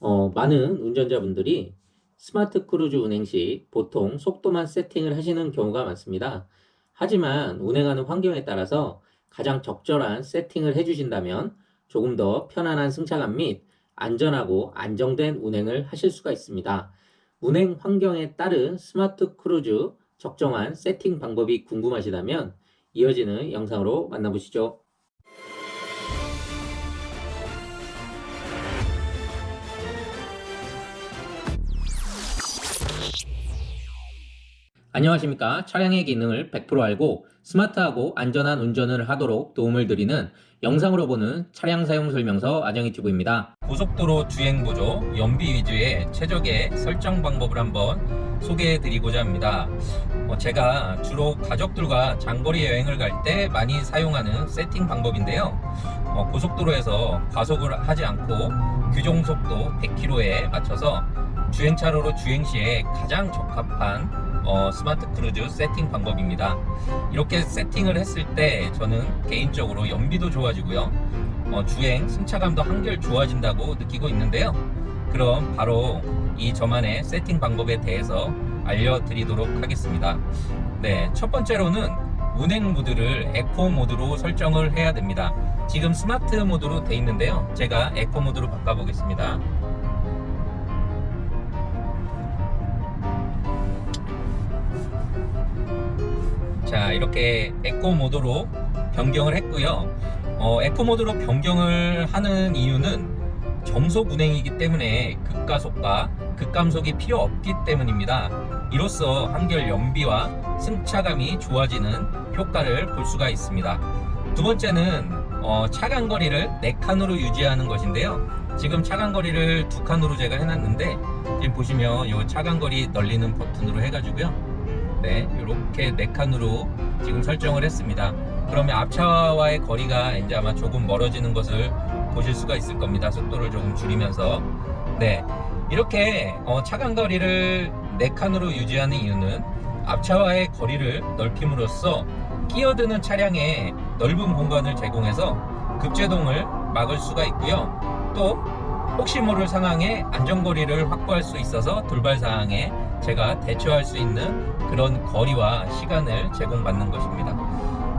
어, 많은 운전자분들이 스마트 크루즈 운행 시 보통 속도만 세팅을 하시는 경우가 많습니다. 하지만 운행하는 환경에 따라서 가장 적절한 세팅을 해주신다면 조금 더 편안한 승차감 및 안전하고 안정된 운행을 하실 수가 있습니다. 운행 환경에 따른 스마트 크루즈 적정한 세팅 방법이 궁금하시다면 이어지는 영상으로 만나보시죠. 안녕하십니까. 차량의 기능을 100% 알고 스마트하고 안전한 운전을 하도록 도움을 드리는 영상으로 보는 차량 사용 설명서 아정이 튜브입니다. 고속도로 주행 보조 연비 위주의 최적의 설정 방법을 한번 소개해 드리고자 합니다. 어, 제가 주로 가족들과 장거리 여행을 갈 때 많이 사용하는 세팅 방법인데요. 어, 고속도로에서 과속을 하지 않고 규정 속도 100km에 맞춰서 주행차로로 주행 시에 가장 적합한 어, 스마트 크루즈 세팅 방법입니다. 이렇게 세팅을 했을 때 저는 개인적으로 연비도 좋아지고요. 어, 주행 승차감도 한결 좋아진다고 느끼고 있는데요. 그럼 바로 이 저만의 세팅 방법에 대해서 알려드리도록 하겠습니다. 네, 첫 번째로는 운행 모드를 에코 모드로 설정을 해야 됩니다. 지금 스마트 모드로 돼 있는데요. 제가 에코 모드로 바꿔보겠습니다. 자 이렇게 에코 모드로 변경을 했고요. 어, 에코 모드로 변경을 하는 이유는 정속 운행이기 때문에 급가속과 급감속이 필요 없기 때문입니다. 이로써 한결 연비와 승차감이 좋아지는 효과를 볼 수가 있습니다. 두 번째는 어, 차간 거리를 4칸으로 유지하는 것인데요. 지금 차간 거리를 두 칸으로 제가 해놨는데 지금 보시면 이 차간 거리 늘리는 버튼으로 해가지고요 네, 이렇게 네 칸으로 지금 설정을 했습니다. 그러면 앞차와의 거리가 이제 아마 조금 멀어지는 것을 보실 수가 있을 겁니다. 속도를 조금 줄이면서. 네, 이렇게 어, 차간 거리를 네 칸으로 유지하는 이유는 앞차와의 거리를 넓힘으로써 끼어드는 차량에 넓은 공간을 제공해서 급제동을 막을 수가 있고요. 또 혹시 모를 상황에 안전거리를 확보할 수 있어서 돌발 상황에 제가 대처할 수 있는 그런 거리와 시간을 제공받는 것입니다.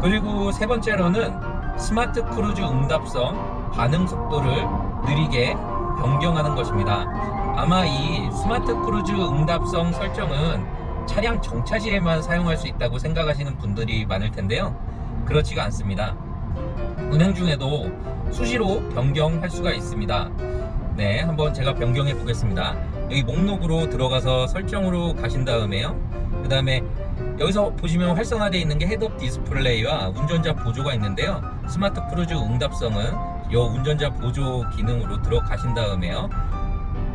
그리고 세 번째로는 스마트 크루즈 응답성 반응 속도를 느리게 변경하는 것입니다. 아마 이 스마트 크루즈 응답성 설정은 차량 정차 시에만 사용할 수 있다고 생각하시는 분들이 많을 텐데요. 그렇지가 않습니다. 운행 중에도 수시로 변경할 수가 있습니다. 네, 한번 제가 변경해 보겠습니다. 여기 목록으로 들어가서 설정으로 가신 다음에요. 그 다음에 여기서 보시면 활성화되어 있는 게 헤드업 디스플레이와 운전자 보조가 있는데요. 스마트 크루즈 응답성은 이 운전자 보조 기능으로 들어가신 다음에요.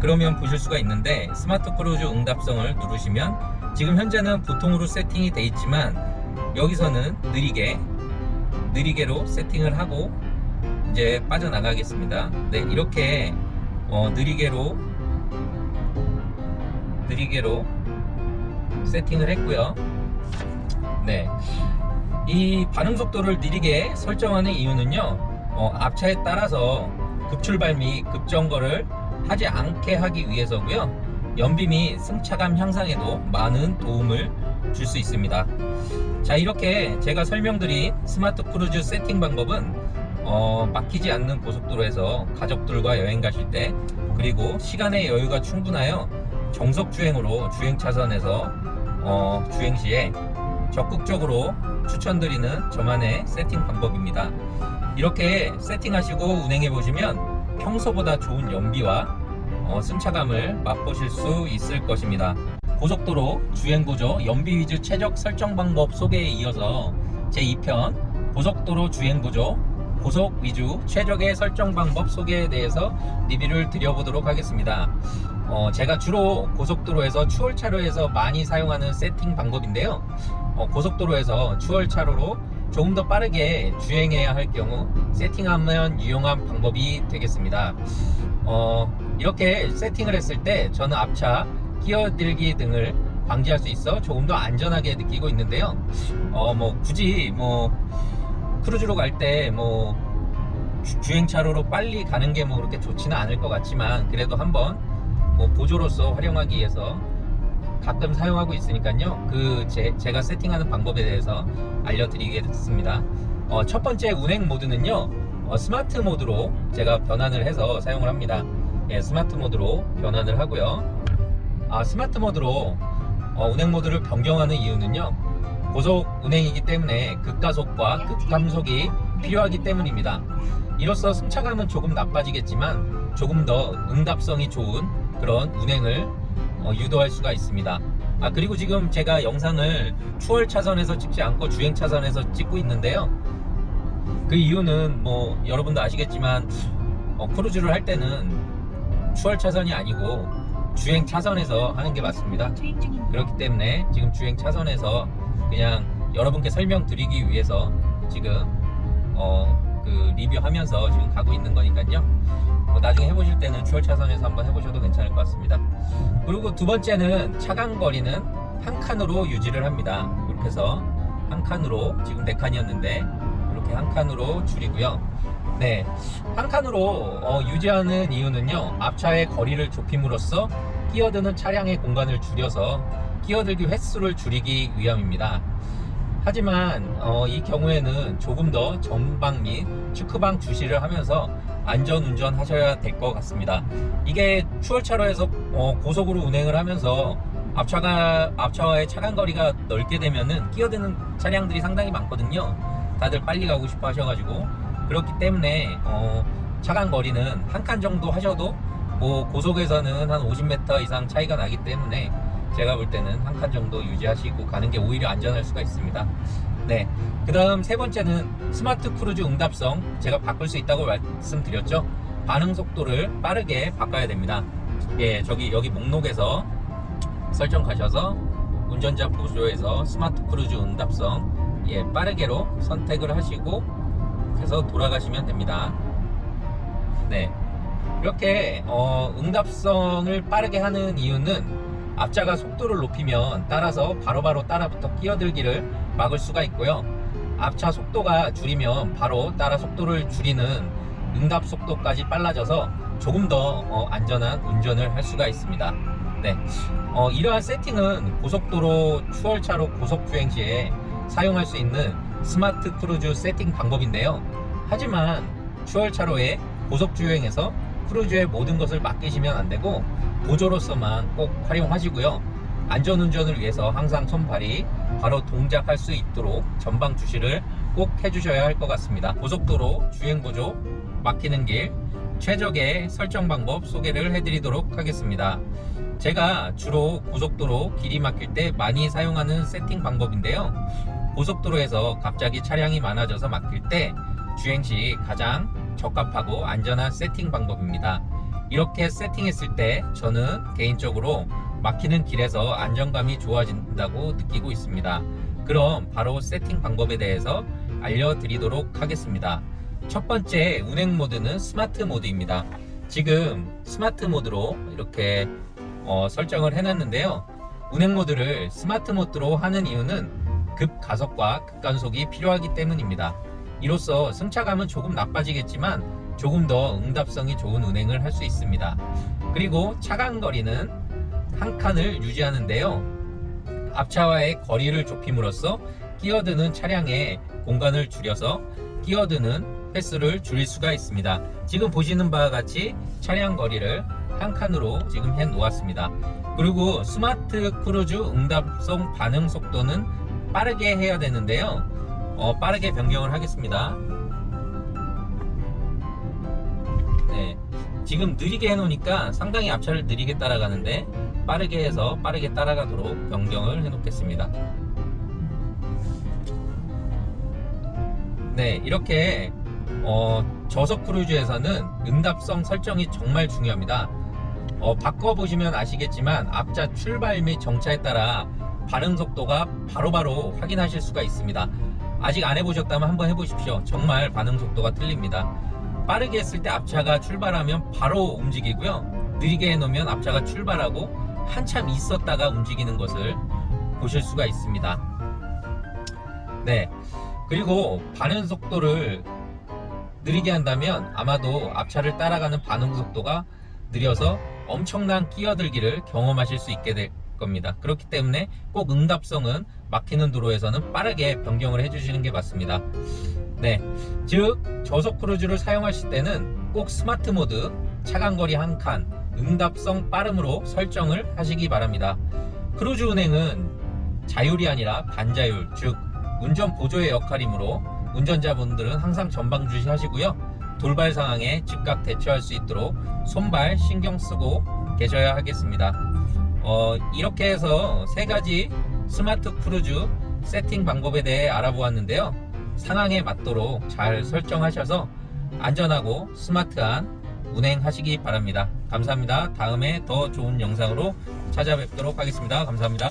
그러면 보실 수가 있는데 스마트 크루즈 응답성을 누르시면 지금 현재는 보통으로 세팅이 돼 있지만 여기서는 느리게 느리게로 세팅을 하고 이제 빠져나가겠습니다. 네, 이렇게 어, 느리게로 느리게로 세팅을 했고요. 네. 이 반응 속도를 느리게 설정하는 이유는요. 어, 앞차에 따라서 급출발 및 급정거를 하지 않게 하기 위해서고요. 연비 및 승차감 향상에도 많은 도움을 줄 수 있습니다. 자, 이렇게 제가 설명드린 스마트 크루즈 세팅 방법은 어, 막히지 않는 고속도로에서 가족들과 여행 가실 때 그리고 시간의 여유가 충분하여 정석 주행으로 주행 차선에서 어, 주행 시에 적극적으로 추천드리는 저만의 세팅 방법입니다. 이렇게 세팅하시고 운행해 보시면 평소보다 좋은 연비와 어, 승차감을 맛보실 수 있을 것입니다. 고속도로 주행보조 연비 위주 최적 설정 방법 소개에 이어서 제2편 고속도로 주행보조 고속 위주 최적의 설정 방법 소개에 대해서 리뷰를 드려보도록 하겠습니다. 어, 제가 주로 고속도로에서 추월차로에서 많이 사용하는 세팅 방법인데요. 어, 고속도로에서 추월차로로 조금 더 빠르게 주행해야 할 경우 세팅하면 유용한 방법이 되겠습니다. 어, 이렇게 세팅을 했을 때 저는 앞차 끼어들기 등을 방지할 수 있어 조금 더 안전하게 느끼고 있는데요. 어, 뭐 굳이 뭐 크루즈로 갈 때 뭐 주- 주행차로로 빨리 가는 게 뭐 그렇게 좋지는 않을 것 같지만 그래도 한번 뭐 보조로서 활용하기 위해서 가끔 사용하고 있으니까요. 그 제, 제가 세팅하는 방법에 대해서 알려드리겠습니다. 어, 첫 번째 운행 모드는요. 어, 스마트 모드로 제가 변환을 해서 사용을 합니다. 예, 스마트 모드로 변환을 하고요. 아, 스마트 모드로 어, 운행 모드를 변경하는 이유는요. 고속 운행이기 때문에 극가속과 극감속이 필요하기 때문입니다. 이로써 승차감은 조금 나빠지겠지만 조금 더 응답성이 좋은 그런 운행을 어, 유도할 수가 있습니다. 아 그리고 지금 제가 영상을 추월 차선에서 찍지 않고 주행 차선에서 찍고 있는데요. 그 이유는 뭐 여러분도 아시겠지만 어, 크루즈를 할 때는 추월 차선이 아니고 주행 차선에서 하는 게 맞습니다. 그렇기 때문에 지금 주행 차선에서 그냥 여러분께 설명드리기 위해서 지금 어 그 리뷰하면서 지금 가고 있는 거니까요. 뭐 나중에 해보실 때는 추월 차선에서 한번 해보셔도 괜찮을 것 같습니다. 그리고 두 번째는 차간 거리는 한 칸으로 유지를 합니다. 이렇게 해서 한 칸으로 지금 네 칸이었는데 이렇게 한 칸으로 줄이고요. 네, 한 칸으로 어, 유지하는 이유는요. 앞차의 거리를 좁힘으로써 끼어드는 차량의 공간을 줄여서 끼어들기 횟수를 줄이기 위함입니다. 하지만 어, 이 경우에는 조금 더 전방 및 축구방 주시를 하면서 안전 운전하셔야 될 것 같습니다. 이게 추월차로에서 어, 고속으로 운행을 하면서 앞차가 앞차와의 차간 거리가 넓게 되면은 끼어드는 차량들이 상당히 많거든요. 다들 빨리 가고 싶어 하셔가지고 그렇기 때문에 어, 차간 거리는 한 칸 정도 하셔도 뭐 고속에서는 한 50m 이상 차이가 나기 때문에 제가 볼 때는 한 칸 정도 유지하시고 가는 게 오히려 안전할 수가 있습니다. 네. 그 다음 세 번째는 스마트 크루즈 응답성. 제가 바꿀 수 있다고 말씀드렸죠. 반응 속도를 빠르게 바꿔야 됩니다. 예, 저기, 여기 목록에서 설정 가셔서 운전자 보조에서 스마트 크루즈 응답성. 예, 빠르게로 선택을 하시고 해서 돌아가시면 됩니다. 네. 이렇게, 어, 응답성을 빠르게 하는 이유는 앞차가 속도를 높이면 따라서 바로 바로 따라붙어 끼어들기를 막을 수가 있고요. 앞차 속도가 줄이면 바로 따라 속도를 줄이는 응답 속도까지 빨라져서 조금 더 어, 안전한 운전을 할 수가 있습니다. 네, 어, 이러한 세팅은 고속도로 추월차로 고속 주행 시에 사용할 수 있는 스마트 크루즈 세팅 방법인데요. 하지만 추월차로에 고속 주행에서 크루즈의 모든 것을 맡기시면 안 되고 보조로서만 꼭 활용하시고요. 안전운전을 위해서 항상 손발이 바로 동작할 수 있도록 전방 주시를 꼭 해주셔야 할 것 같습니다. 고속도로 주행보조 막히는 길 최적의 설정 방법 소개를 해드리도록 하겠습니다. 제가 주로 고속도로 길이 막힐 때 많이 사용하는 세팅 방법인데요. 고속도로에서 갑자기 차량이 많아져서 막힐 때 주행 시 가장 적합하고 안전한 세팅 방법입니다. 이렇게 세팅했을 때 저는 개인적으로 막히는 길에서 안정감이 좋아진다고 느끼고 있습니다. 그럼 바로 세팅 방법에 대해서 알려드리도록 하겠습니다. 첫 번째 운행 모드는 스마트 모드입니다. 지금 스마트 모드로 이렇게 어, 설정을 해놨는데요. 운행 모드를 스마트 모드로 하는 이유는 급가속과 급간속이 필요하기 때문입니다. 이로써 승차감은 조금 나빠지겠지만 조금 더 응답성이 좋은 운행을 할 수 있습니다. 그리고 차간 거리는 한 칸을 유지하는데요. 앞차와의 거리를 좁힘으로써 끼어드는 차량의 공간을 줄여서 끼어드는 횟수를 줄일 수가 있습니다. 지금 보시는 바와 같이 차량 거리를 한 칸으로 지금 해 놓았습니다. 그리고 스마트 크루즈 응답성 반응 속도는 빠르게 해야 되는데요. 어, 빠르게 변경을 하겠습니다. 네. 지금 느리게 해놓으니까 상당히 앞차를 느리게 따라가는데 빠르게 해서 빠르게 따라가도록 변경을 해 놓겠습니다. 네, 이렇게 어, 저속 크루즈에서는 응답성 설정이 정말 중요합니다. 어, 바꿔보시면 아시겠지만 앞차 출발 및 정차에 따라 반응 속도가 바로바로 확인하실 수가 있습니다. 아직 안 해보셨다면 한번 해보십시오. 정말 반응 속도가 틀립니다. 빠르게 했을 때 앞차가 출발하면 바로 움직이고요. 느리게 해놓으면 앞차가 출발하고 한참 있었다가 움직이는 것을 보실 수가 있습니다. 네. 그리고 반응 속도를 느리게 한다면 아마도 앞차를 따라가는 반응 속도가 느려서 엄청난 끼어들기를 경험하실 수 있게 될 겁니다. 그렇기 때문에 꼭 응답성은 막히는 도로에서는 빠르게 변경을 해주시는 게 맞습니다. 네, 즉 저속 크루즈를 사용하실 때는 꼭 스마트 모드, 차간거리 한 칸, 응답성 빠름으로 설정을 하시기 바랍니다. 크루즈 운행은 자율이 아니라 반자율, 즉 운전 보조의 역할이므로 운전자분들은 항상 전방 주시하시고요. 돌발 상황에 즉각 대처할 수 있도록 손발 신경 쓰고 계셔야 하겠습니다. 어, 이렇게 해서 세 가지 스마트 크루즈 세팅 방법에 대해 알아보았는데요. 상황에 맞도록 잘 설정하셔서 안전하고 스마트한 운행하시기 바랍니다. 감사합니다. 다음에 더 좋은 영상으로 찾아뵙도록 하겠습니다. 감사합니다.